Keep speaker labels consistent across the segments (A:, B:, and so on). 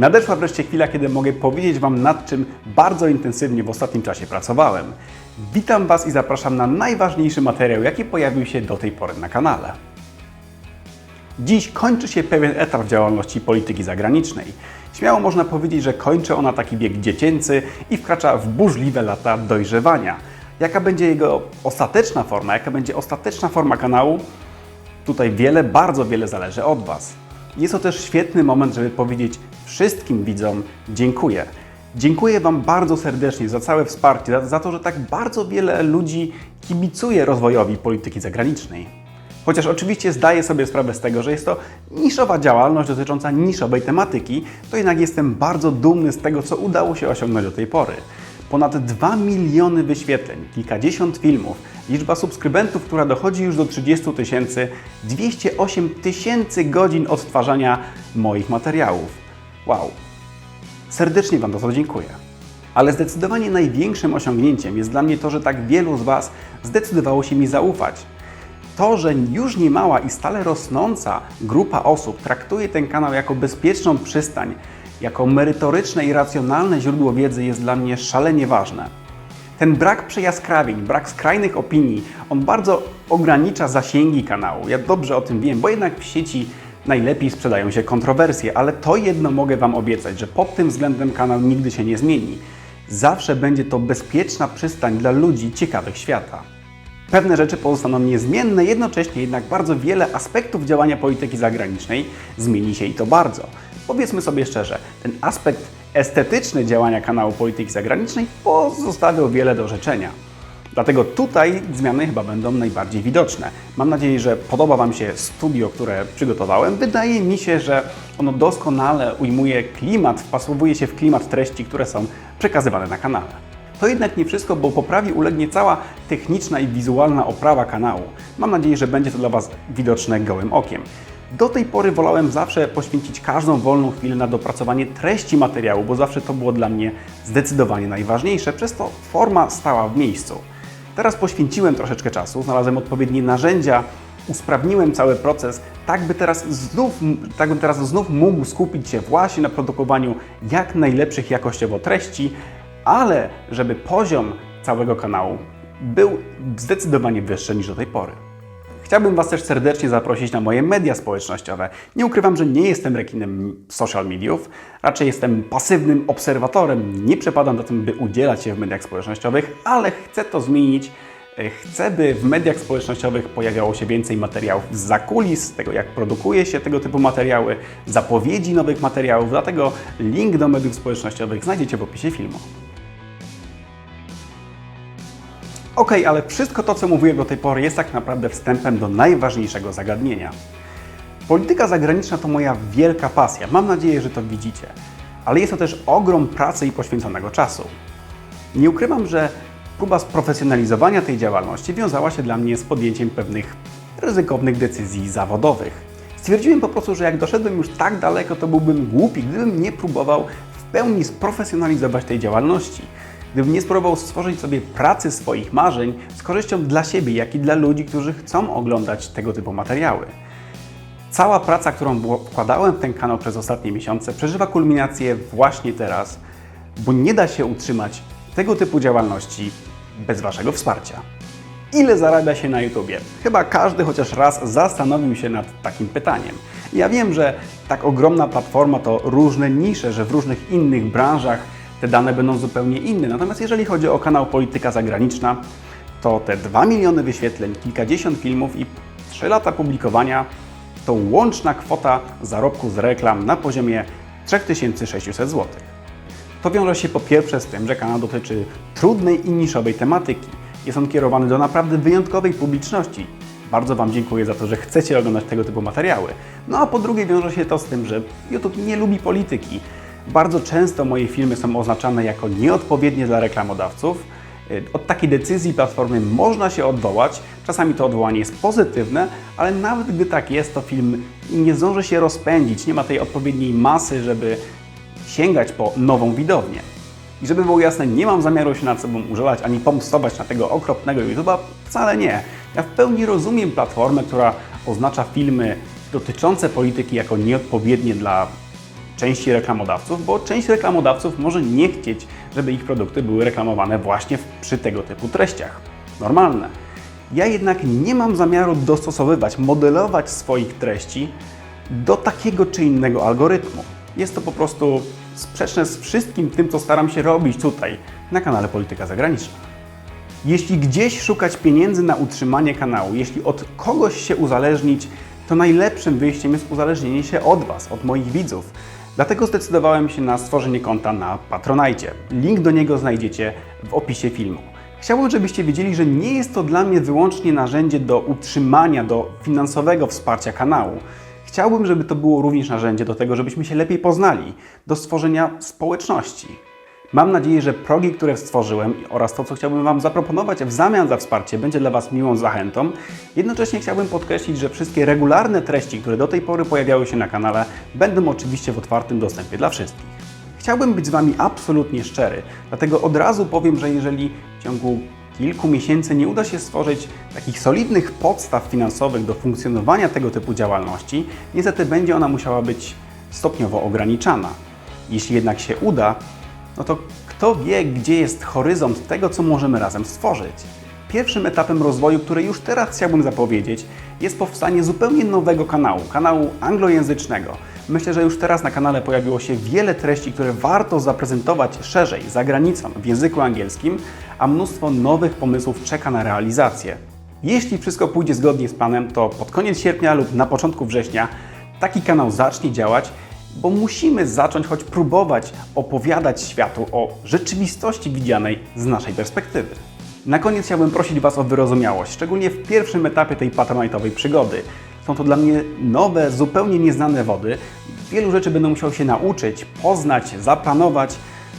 A: Nadeszła wreszcie chwila, kiedy mogę powiedzieć Wam nad czym bardzo intensywnie w ostatnim czasie pracowałem. Witam Was i zapraszam na najważniejszy materiał, jaki pojawił się do tej pory na kanale. Dziś kończy się pewien etap działalności polityki zagranicznej. Śmiało można powiedzieć, że kończy ona taki wiek dziecięcy i wkracza w burzliwe lata dojrzewania. Jaka będzie jego ostateczna forma, jaka będzie ostateczna forma kanału? Tutaj wiele, bardzo wiele zależy od Was. Jest to też świetny moment, żeby powiedzieć wszystkim widzom dziękuję. Dziękuję Wam bardzo serdecznie za całe wsparcie, za, za to, że tak bardzo wiele ludzi kibicuje rozwojowi polityki zagranicznej. Chociaż oczywiście zdaję sobie sprawę z tego, że jest to niszowa działalność dotycząca niszowej tematyki, to jednak jestem bardzo dumny z tego, co udało się osiągnąć do tej pory. Ponad 2 miliony wyświetleń, kilkadziesiąt filmów, liczba subskrybentów, która dochodzi już do 30 tysięcy, 208 tysięcy godzin odtwarzania moich materiałów. Wow! Serdecznie Wam za to dziękuję. Ale zdecydowanie największym osiągnięciem jest dla mnie to, że tak wielu z Was zdecydowało się mi zaufać. To, że już niemała i stale rosnąca grupa osób traktuje ten kanał jako bezpieczną przystań, jako merytoryczne i racjonalne źródło wiedzy jest dla mnie szalenie ważne. Ten brak przejaskrawień, brak skrajnych opinii, on bardzo ogranicza zasięgi kanału. Ja dobrze o tym wiem, bo jednak w sieci najlepiej sprzedają się kontrowersje, ale to jedno mogę Wam obiecać, że pod tym względem kanał nigdy się nie zmieni. Zawsze będzie to bezpieczna przystań dla ludzi ciekawych świata. Pewne rzeczy pozostaną niezmienne, jednocześnie jednak bardzo wiele aspektów działania polityki zagranicznej zmieni się i to bardzo. Powiedzmy sobie szczerze, ten aspekt estetyczny działania kanału polityki zagranicznej pozostawiał wiele do życzenia. Dlatego tutaj zmiany chyba będą najbardziej widoczne. Mam nadzieję, że podoba Wam się studio, które przygotowałem. Wydaje mi się, że ono doskonale ujmuje klimat, wpasowuje się w klimat treści, które są przekazywane na kanale. To jednak nie wszystko, bo poprawi ulegnie cała techniczna i wizualna oprawa kanału. Mam nadzieję, że będzie to dla Was widoczne gołym okiem. Do tej pory wolałem zawsze poświęcić każdą wolną chwilę na dopracowanie treści materiału, bo zawsze to było dla mnie zdecydowanie najważniejsze, przez to forma stała w miejscu. Teraz poświęciłem troszeczkę czasu, znalazłem odpowiednie narzędzia, usprawniłem cały proces, tak by teraz znów, tak bym teraz znów mógł skupić się właśnie na produkowaniu jak najlepszych jakościowo treści, ale żeby poziom całego kanału był zdecydowanie wyższy niż do tej pory. Chciałbym Was też serdecznie zaprosić na moje media społecznościowe. Nie ukrywam, że nie jestem rekinem social mediów, raczej jestem pasywnym obserwatorem. Nie przepadam za tym, by udzielać się w mediach społecznościowych, ale chcę to zmienić. Chcę, by w mediach społecznościowych pojawiało się więcej materiałów z zakulis, tego jak produkuje się tego typu materiały, zapowiedzi nowych materiałów, dlatego link do mediów społecznościowych znajdziecie w opisie filmu. Ok, ale wszystko to, co mówiłem do tej pory, jest tak naprawdę wstępem do najważniejszego zagadnienia. Polityka zagraniczna to moja wielka pasja. Mam nadzieję, że to widzicie. Ale jest to też ogrom pracy i poświęconego czasu. Nie ukrywam, że próba sprofesjonalizowania tej działalności wiązała się dla mnie z podjęciem pewnych ryzykownych decyzji zawodowych. Stwierdziłem po prostu, że jak doszedłem już tak daleko, to byłbym głupi, gdybym nie próbował w pełni sprofesjonalizować tej działalności. Gdybym nie spróbował stworzyć sobie pracy swoich marzeń z korzyścią dla siebie, jak i dla ludzi, którzy chcą oglądać tego typu materiały. Cała praca, którą wkładałem w ten kanał przez ostatnie miesiące, przeżywa kulminację właśnie teraz, bo nie da się utrzymać tego typu działalności bez Waszego wsparcia. Ile zarabia się na YouTubie? Chyba każdy chociaż raz zastanowił się nad takim pytaniem. Ja wiem, że tak ogromna platforma to różne nisze, że w różnych innych branżach te dane będą zupełnie inne. Natomiast jeżeli chodzi o kanał Polityka Zagraniczna, to te 2 miliony wyświetleń, kilkadziesiąt filmów i 3 lata publikowania to łączna kwota zarobku z reklam na poziomie 3600 zł. To wiąże się po pierwsze z tym, że kanał dotyczy trudnej i niszowej tematyki. Jest on kierowany do naprawdę wyjątkowej publiczności. Bardzo Wam dziękuję za to, że chcecie oglądać tego typu materiały. No a po drugie wiąże się to z tym, że YouTube nie lubi polityki. Bardzo często moje filmy są oznaczane jako nieodpowiednie dla reklamodawców. Od takiej decyzji platformy można się odwołać. Czasami to odwołanie jest pozytywne, ale nawet gdy tak jest, to film nie zdąży się rozpędzić, nie ma tej odpowiedniej masy, żeby sięgać po nową widownię. I żeby było jasne, nie mam zamiaru się nad sobą użalać ani pomstować na tego okropnego YouTube'a, wcale nie. Ja w pełni rozumiem platformę, która oznacza filmy dotyczące polityki jako nieodpowiednie dla części reklamodawców, bo część reklamodawców może nie chcieć, żeby ich produkty były reklamowane właśnie przy tego typu treściach. Normalne. Ja jednak nie mam zamiaru dostosowywać, modelować swoich treści do takiego czy innego algorytmu. Jest to po prostu sprzeczne z wszystkim tym, co staram się robić tutaj na kanale Polityka Zagraniczna. Jeśli gdzieś szukać pieniędzy na utrzymanie kanału, jeśli od kogoś się uzależnić, to najlepszym wyjściem jest uzależnienie się od Was, od moich widzów. Dlatego zdecydowałem się na stworzenie konta na Patronite. Link do niego znajdziecie w opisie filmu. Chciałbym, żebyście wiedzieli, że nie jest to dla mnie wyłącznie narzędzie do utrzymania, do finansowego wsparcia kanału. Chciałbym, żeby to było również narzędzie do tego, żebyśmy się lepiej poznali, do stworzenia społeczności. Mam nadzieję, że progi, które stworzyłem oraz to, co chciałbym Wam zaproponować w zamian za wsparcie, będzie dla Was miłą zachętą. Jednocześnie chciałbym podkreślić, że wszystkie regularne treści, które do tej pory pojawiały się na kanale, będą oczywiście w otwartym dostępie dla wszystkich. Chciałbym być z Wami absolutnie szczery, dlatego od razu powiem, że jeżeli w ciągu kilku miesięcy nie uda się stworzyć takich solidnych podstaw finansowych do funkcjonowania tego typu działalności, niestety będzie ona musiała być stopniowo ograniczana. Jeśli jednak się uda, no to kto wie, gdzie jest horyzont tego, co możemy razem stworzyć. Pierwszym etapem rozwoju, który już teraz chciałbym zapowiedzieć, jest powstanie zupełnie nowego kanału, kanału anglojęzycznego. Myślę, że już teraz na kanale pojawiło się wiele treści, które warto zaprezentować szerzej, za granicą, w języku angielskim, a mnóstwo nowych pomysłów czeka na realizację. Jeśli wszystko pójdzie zgodnie z planem, to pod koniec sierpnia lub na początku września taki kanał zacznie działać, bo musimy zacząć choć próbować opowiadać światu o rzeczywistości widzianej z naszej perspektywy. Na koniec chciałbym prosić Was o wyrozumiałość, szczególnie w pierwszym etapie tej patronajtowej przygody. Są to dla mnie nowe, zupełnie nieznane wody. Wielu rzeczy będę musiał się nauczyć, poznać, zaplanować.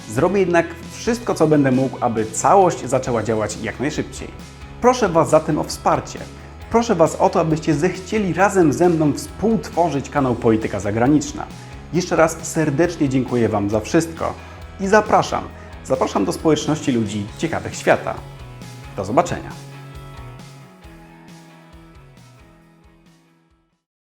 A: Zrobię jednak wszystko, co będę mógł, aby całość zaczęła działać jak najszybciej. Proszę Was zatem o wsparcie. Proszę Was o to, abyście zechcieli razem ze mną współtworzyć kanał Polityka Zagraniczna. Jeszcze raz serdecznie dziękuję Wam za wszystko i zapraszam, zapraszam do społeczności ludzi ciekawych świata. Do zobaczenia.